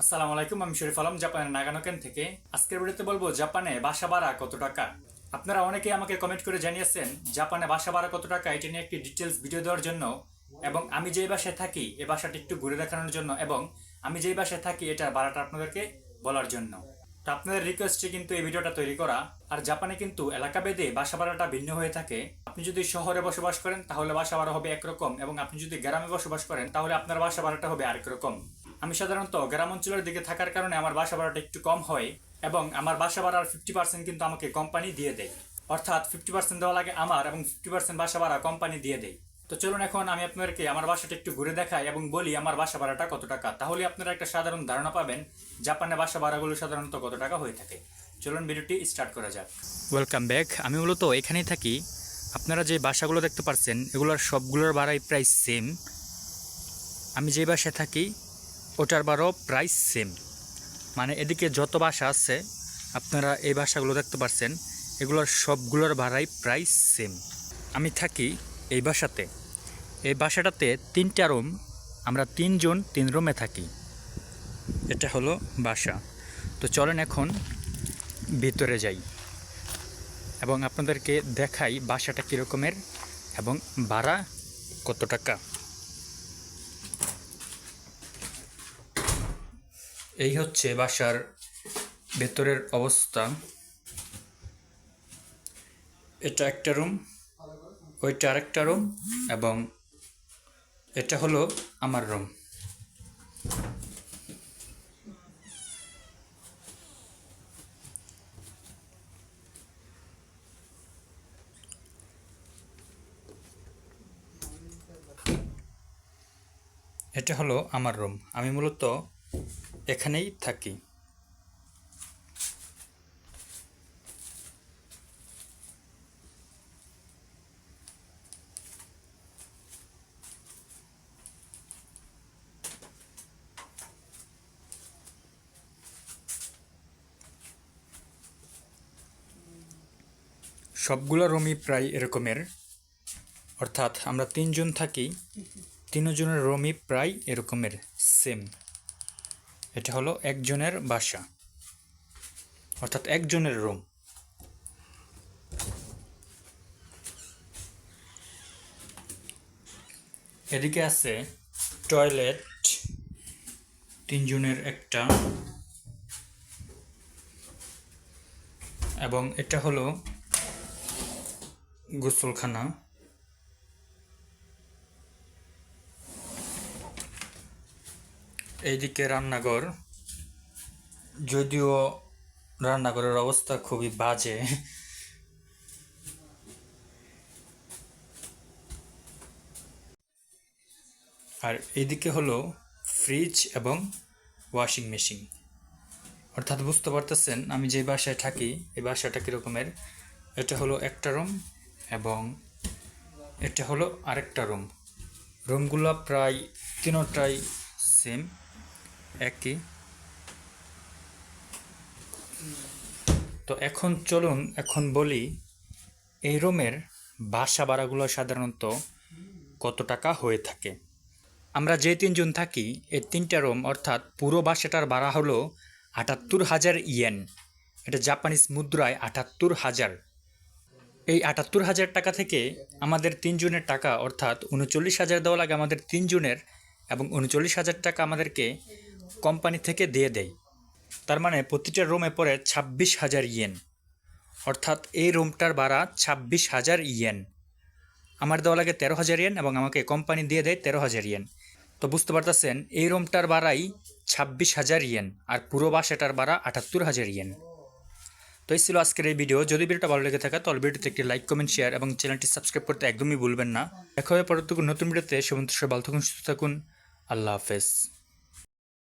আসসালামু আলাইকুম, আমি শরীফ আলম, জাপানের নাগানোকেন থেকে। আজকের ভিডিওতে বলব, জাপানে বাসা ভাড়া কত টাকা? আপনারা অনেকেই আমাকে কমেন্ট করে জানিয়েছেন, জাপানে বাসা ভাড়া কত টাকা, এটা নিয়ে একটি ডিটেলস ভিডিও দেওয়ার জন্য, এবং আমি যেই বাসায় থাকি এই বাসাটি একটু ঘুরে দেখানোর জন্য, এবং আমি যেই বাসায় থাকি এটার ভাড়াটা আপনাদেরকে বলার জন্য। তো আপনাদের রিকোয়েস্টে কিন্তু এই ভিডিওটা তৈরি করা, আর জাপানে কিন্তু এলাকা ভেদে বাসা ভাড়াটা ভিন্ন হয়ে থাকে। আপনি যদি শহরে বসবাস করেন, তাহলে বাসা ভাড়া হবে একরকম, এবং আপনি যদি গ্রামে বসবাস করেন, তাহলে আপনার বাসা ভাড়াটা হবে আরেক রকম। আমি সাধারণত গ্রাম অঞ্চলের দিকে থাকার কারণে আমার বাসা ভাড়াটা একটু কম হয় এবং আমার বাসা ভাড়ার ফিফটি পার্সেন্ট কিন্তু আমাকে কোম্পানি দিয়ে দেয়। অর্থাৎ ফিফটি পার্সেন্ট দেওয়া লাগে আমার এবং ফিফটি পার্সেন্ট বাসা ভাড়া কোম্পানি দিয়ে দেয়। তো চলুন এখন আমি আপনাদেরকে আমার বাসাটা একটু ঘুরে দেখাই এবং বলি আমার বাসা ভাড়াটা কত টাকা। তাহলে আপনারা একটা সাধারণ ধারণা পাবেন, জাপানে বাসা ভাড়াগুলো সাধারণত কত টাকা হয়ে থাকে। চলুন ভিডিওটি স্টার্ট করা যাক। ওয়েলকাম ব্যাক আমি মূলত এখানেই থাকি। আপনারা যে বাসাগুলো দেখতে পাচ্ছেন এগুলোর সবগুলোর ভাড়াই প্রায় সেম আমি যে বাসায় থাকি ওটার বারও প্রাইস সেম মানে এদিকে যত বাসা আছে, আপনারা এই বাসাগুলো দেখতে পাচ্ছেন এগুলোর সবগুলোর ভাড়াই প্রাইস সেম আমি থাকি এই বাসাতে এই বাসাটাতে তিনটা রুম আমরা তিনজন তিন রুমে থাকি। এটা হলো বাসা তো চলেন এখন ভিতরে যাই এবং আপনাদেরকে দেখাই বাসাটা কীরকমের এবং ভাড়া কত টাকা। এই হচ্ছে বাসার ভেতরের অবস্থা। এটা একটা রুম, ওইটা আরেকটা রুম এবং এটা হলো আমার রুম। এটা হলো আমার রুম। আমি মূলত এখানেই থাকি। সবগুলো রুমই প্রায় এরকমের, অর্থাৎ আমরা তিনজন থাকি, তিনজনের রুমই প্রায় এরকমের সেম এটা হলো একজনের বাসা, অর্থাৎ একজনের রুম এদিকে আছে টয়লেট তিনজনের একটা, এবং এটা হলো গোসলখানা। এইদিকে রান্নাঘর। যদিও রান্নাঘরের অবস্থা খুবই বাজে। আর এইদিকে হলো ফ্রিজ এবং ওয়াশিং মেশিন। অর্থাৎ বুঝতে পারতেছেন, আমি যে বাসায় থাকি, এই বাসাটা কীরকমের? এটা হলো একটা রুম এবং এটা হলো আরেকটা রুম। রুমগুলো প্রায় তিনোটাই সেম একই তো এখন চলুন, এখন বলি, এই রুমের বাসা ভাড়াগুলো সাধারণত কত টাকা হয়ে থাকে? আমরা যে তিনজন থাকি, এই তিনটা রুম, অর্থাৎ পুরো বাসাটার ভাড়া হলো আটাত্তর হাজার ইয়েন। এটা জাপানিজ মুদ্রায় আটাত্তর হাজার। এই আটাত্তর হাজার টাকা থেকে আমাদের তিনজনের টাকা, অর্থাৎ উনচল্লিশ হাজার দেওয়া লাগে আমাদের তিনজনের, এবং উনচল্লিশ হাজার টাকা আমাদেরকে কোম্পানি থেকে দিয়ে দেয় তার মানে প্রতিটা রুমে পড়ে ছাব্বিশ হাজার ইয়েন। অর্থাৎ এই রুমটার ভাড়া ছাব্বিশ হাজার ইয়েন। আমার দেওয়া লাগে তেরো হাজার ইয়েন এবং আমাকে কোম্পানি দিয়ে দেয় তেরো হাজার ইয়েন। তো বুঝতে পারতেছেন, এই রুমটার ভাড়াই ছাব্বিশ হাজার ইয়েন আর পুরো বাসাটার ভাড়া আটাত্তর হাজার ইয়েন। তো এই ছিল আজকের এই ভিডিও। যদি ভিডিওটা ভালো লেগে থাকে, তাহলে ভিডিওতে একটি লাইক, কমেন্ট, শেয়ার এবং চ্যানেলটি সাবস্ক্রাইব করতে একদমই ভুলবেন না। দেখা হবে পরবর্তী নতুন ভিডিওতে। সেবন্ত ভালো থাকুন, সুস্থ থাকুন। আল্লাহ হাফেজ।